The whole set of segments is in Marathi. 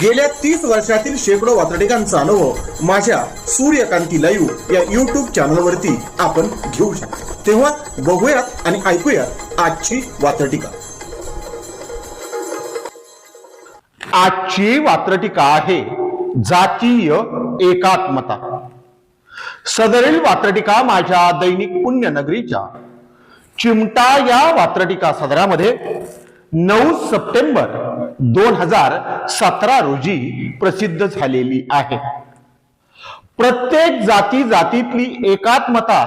गेल्या तीस वर्षातील शेकडो वातडिकांचा अनुभव माझ्या सूर्यकांती लाईव्ह या युट्यूब चॅनलवरती आपण घेऊ शकतो. तेव्हा बघूयात आणि ऐकूयात आजची वातडिका आजची वात्रटिका आहे जातीय एकात्मता. सदरील वात्रटिका माझ्या दैनिक पुण्यनगरीच्या चिमटा या वात्रटिका सदरामध्ये नऊ सप्टेंबर दोन हजार सतरा रोजी प्रसिद्ध झालेली आहे. प्रत्येक जाती जातीतली एकात्मता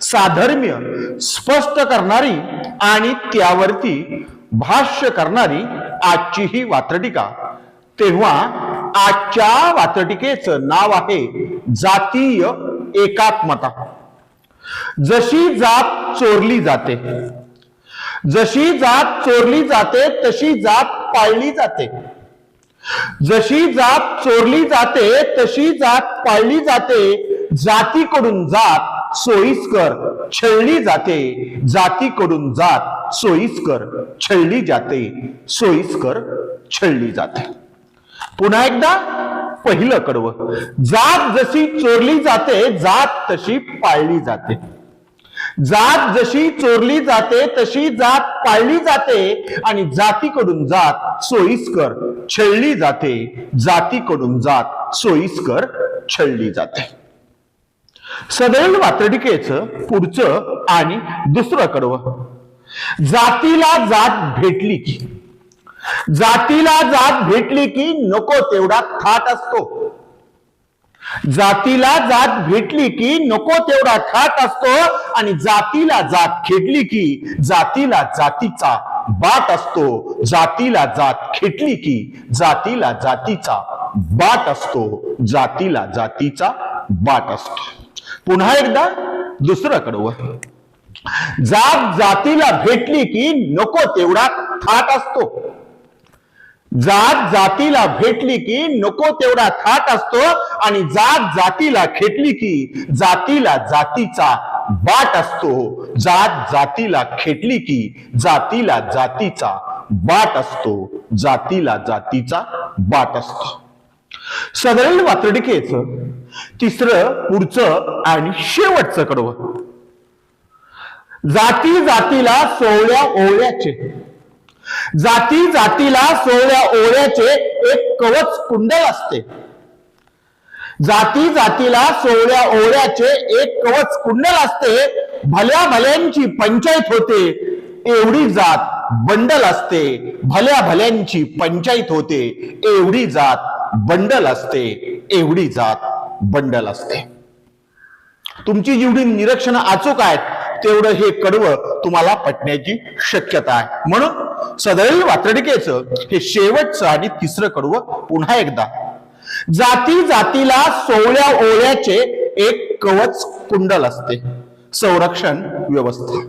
साधर्म्य स्पष्ट करणारी आणि त्यावरती भाष्य करणारी आजची ही वात्रटिका. तेव्हा आजच्या वात्रटिकेचं नाव आहे जातीय एकात्मता. जशी जात चोरली जाते जशी जात चोरली जाते तशी जात पाळली जाते. जशी जात चोरली जाते तशी जात पाळली जाते. जातीकडून जात सोयीस्कर छळली जाते. जातीकडून जात सोयीस्कर छळली जाते. सोयीस्कर छळली जाते. पुन्हा एकदा पहिलं कडवं. जात जशी चोरली जाते जात तशी पाळली जाते. जात जशी चोरली जाते तशी जात पाळली जाते आणि जातीकडून जात सोयीस्कर छळली जाते. जातीकडून जात सोयीस्कर छळली जाते. सदैव वात्रटिकेचं पुढचं आणि दुसरं कडवं. जातीला जात भेटली की जातीला जात भेटली की नको तेवढा थाट असतो. जातीला जात भेटली की नको तेवढा खात असतो आणि जातीला जात खेटली की जातीला जातीचा बाट असतो. जातीला जात खेटली की जातीला जातीचा बाट असतो. जातीला जातीचा बाट असतो. पुन्हा एकदा दुसरं कडवं जात जातीला भेटली की नको तेवढा थाट असतो. जात जातीला भेटली की नको तेवढा थाट असतो आणि जात जातीला खेटली की जातीला जातीचा बाट असतो. जात जातीला खेटली की जातीला जातीचा बाट असतो. जातीला जातीचा बाट असतो. सदरील वातडिकेचं तिसरं पुढचं आणि शेवटचं कडवं. जाती जातीला सोहळ्या ओळ्याचे जाती जातीला सोळ्या ओळ्याचे एक कवच कुंडल असते. जाती जातीला सोळ्या ओळ्याचे एक कवच कुंडल असते. भल्या भल्यांची पंचायत होते एवढी जात बंडल असते. भल्या भल्यांची पंचायत होते एवढी जात बंडल असते एवढी जात बंडल असते. तुमची जेवढी निरीक्षणं अचूक आहेत तेवढं हे कडवं तुम्हाला पटण्याची शक्यता आहे. म्हणून सदैव वात्रडिकेचं हे शेवटचं आणि तिसरं कडवं पुन्हा एकदा. जाती जातीला सोवळ्या ओळ्याचे एक कवच कुंडल असते. संरक्षण व्यवस्था.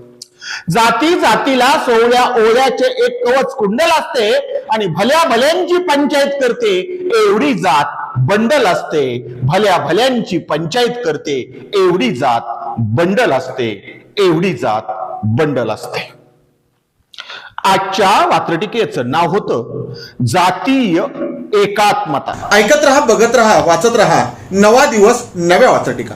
जाती जातीला सोवळ्या ओळ्याचे एक कवच कुंडल असते आणि भल्या भल्यांची पंचायत करते एवढी जात बंडल असते. भल्या भल्यांची पंचायत करते एवढी जात बंडल असते एवढी जात बंडल असते. आजच्या वात्रटिकेचं नाव होतं जातीय एकात्मता. ऐकत रहा बघत रहा वाचत रहा. नवा दिवस नव्या वात्रटिका.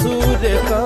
Sudeka.